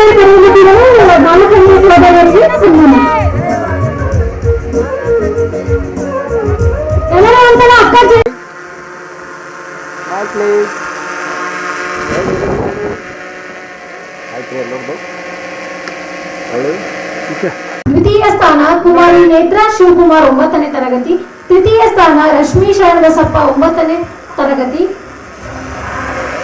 ಮಹಿಳೆಯರ ಪ್ರತಿನಿಧಿಗಳು ಬಾಲಕನ್ಯಾ ಸೋದರರಿಗೆ ಸನ್ಮಾನ ಎಲ್ಲರೂ ಒಂದ್ಸಲ ಅಕ್ಕ ಜೆ- Smile please. ಆಯ್ತು ಎಲ್ಲರದು ಹೇಳಿ ದ್ವಿತೀಯ ಸ್ಥಾನ ಕುಮಾರಿ ನೇತ್ರಾ ಶಿವಕುಮಾರ್ ಒಂಬತ್ತನೇ ತರಗತಿ ತೃತೀಯ ಸ್ಥಾನ ರಶ್ಮಿ ಶರಣಬಸಪ್ಪ ಒಂಬತ್ತನೇ ತರಗತಿ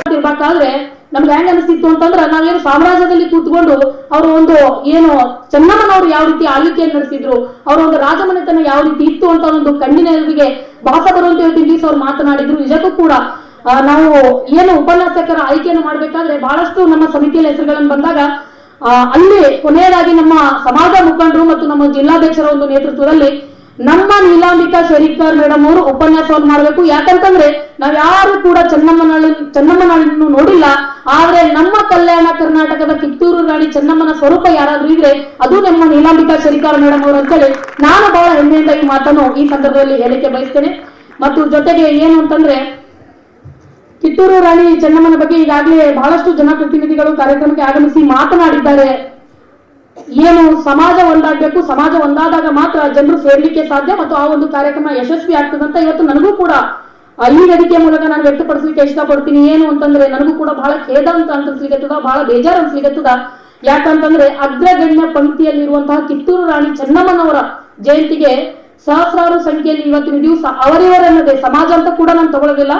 ಇರ್ಬೇಕಾದ್ರೆ ನಮ್ಗೆ ಹೆಂಗ್ ಅನಿಸ್ತಿತ್ತು ಅಂತಂದ್ರೆ ನಾವೇನು ಸಾಮ್ರಾಜ್ಯದಲ್ಲಿ ಕೂತ್ಕೊಂಡು ಅವರು ಒಂದು ಏನು ಚೆನ್ನಮ್ಮನವರು ಯಾವ ರೀತಿ ಆಳ್ವಿಕೆಯನ್ನು ನಡೆಸಿದ್ರು, ಅವರ ಒಂದು ರಾಜಮನೆತನ ಯಾವ ರೀತಿ ಇತ್ತು ಅಂತ ಒಂದು ಕಣ್ಣಿನ ಎದುರಿಗೆ ಭಾಸ ಬರುವಂತೆ ತಿಂಡಿಸ್ ಅವ್ರು ಮಾತನಾಡಿದ್ರು. ನಿಜಕ್ಕೂ ಕೂಡ ನಾವು ಏನು ಉಪನ್ಯಾಸಕರ ಆಯ್ಕೆಯನ್ನು ಮಾಡ್ಬೇಕಾದ್ರೆ ಬಹಳಷ್ಟು ನಮ್ಮ ಸಮಿತಿಯಲ್ಲಿ ಹೆಸರುಗಳನ್ನು ಬಂದಾಗ ಅಲ್ಲಿ ಕೊನೆಯದಾಗಿ ನಮ್ಮ ಸಮಾಜ ಮುಖಂಡರು ಮತ್ತು ನಮ್ಮ ಜಿಲ್ಲಾಧ್ಯಕ್ಷರ ಒಂದು ನೇತೃತ್ವದಲ್ಲಿ ನಮ್ಮ ನೀಲಾಂಬಿಕಾ ಶರೀಫ್ಕರ್ ಮೇಡಮ್ ಅವರು ಉಪನ್ಯಾಸವನ್ನು ಮಾಡಬೇಕು. ಯಾಕಂತಂದ್ರೆ ನಾವ್ ಯಾರು ಕೂಡ ಚೆನ್ನಮ್ಮನ ಚೆನ್ನಮ್ಮನಳನ್ನು ನೋಡಿಲ್ಲ, ಆದ್ರೆ ನಮ್ಮ ಕಲ್ಯಾಣ ಕರ್ನಾಟಕದ ಕಿತ್ತೂರು ರಾಣಿ ಚೆನ್ನಮ್ಮನ ಸ್ವರೂಪ ಯಾರಾದ್ರೂ ಇದ್ರೆ ಅದು ನಮ್ಮ ನೀಲಾಂಬಿಕಾ ಸರಿಕಾರ ಮೇಡಮ್ ಅವರು ಅಂತೇಳಿ ನಾನು ಬಹಳ ಹೆಮ್ಮೆಯಿಂದ ಈ ಮಾತನ್ನು ಈ ಸಂದರ್ಭದಲ್ಲಿ ಹೇಳಿಕೆ ಬಯಸ್ತೇನೆ. ಮತ್ತು ಜೊತೆಗೆ ಏನು ಅಂತಂದ್ರೆ, ಕಿತ್ತೂರು ರಾಣಿ ಚೆನ್ನಮ್ಮನ ಬಗ್ಗೆ ಈಗಾಗಲೇ ಬಹಳಷ್ಟು ಜನಪ್ರತಿನಿಧಿಗಳು ಕಾರ್ಯಕ್ರಮಕ್ಕೆ ಆಗಮಿಸಿ ಮಾತನಾಡಿದ್ದಾರೆ. ಏನು ಸಮಾಜ ಒಂದಾಗಬೇಕು, ಸಮಾಜ ಒಂದಾದಾಗ ಮಾತ್ರ ಜನರು ಸೇರ್ಲಿಕ್ಕೆ ಸಾಧ್ಯ, ಮತ್ತು ಆ ಒಂದು ಕಾರ್ಯಕ್ರಮ ಯಶಸ್ವಿ ಆಗ್ತದಂತ ಇವತ್ತು ನನಗೂ ಕೂಡ ಈ ವೇದಿಕೆ ಮೂಲಕ ನಾನು ವ್ಯಕ್ತಪಡಿಸಲಿಕ್ಕೆ ಇಷ್ಟಪಡ್ತೀನಿ. ಏನು ಅಂತಂದ್ರೆ ನನಗೂ ಕೂಡ ಬಹಳ ಖೇದ ಅಂತ ಅನ್ಸ್ಲಿಕ್ಕತ್ತದ ಬಹಳ ಬೇಜಾರು ಅನ್ಸ್ಲಿಕ್ಕತ್ತದ ಯಾಕಂತಂದ್ರೆ ಅಗ್ರಗಣ್ಯ ಪಂಕ್ತಿಯಲ್ಲಿರುವಂತಹ ಕಿತ್ತೂರು ರಾಣಿ ಚೆನ್ನಮ್ಮನವರ ಜಯಂತಿಗೆ ಸಹಸ್ರಾರು ಸಂಖ್ಯೆಯಲ್ಲಿ ಇವತ್ತಿನ ದಿವಸ ಅವರಿವರನ್ನದೇ ಸಮಾಜ ಅಂತ ಕೂಡ ನಾನು ತಗೊಳ್ಳೋದಿಲ್ಲ.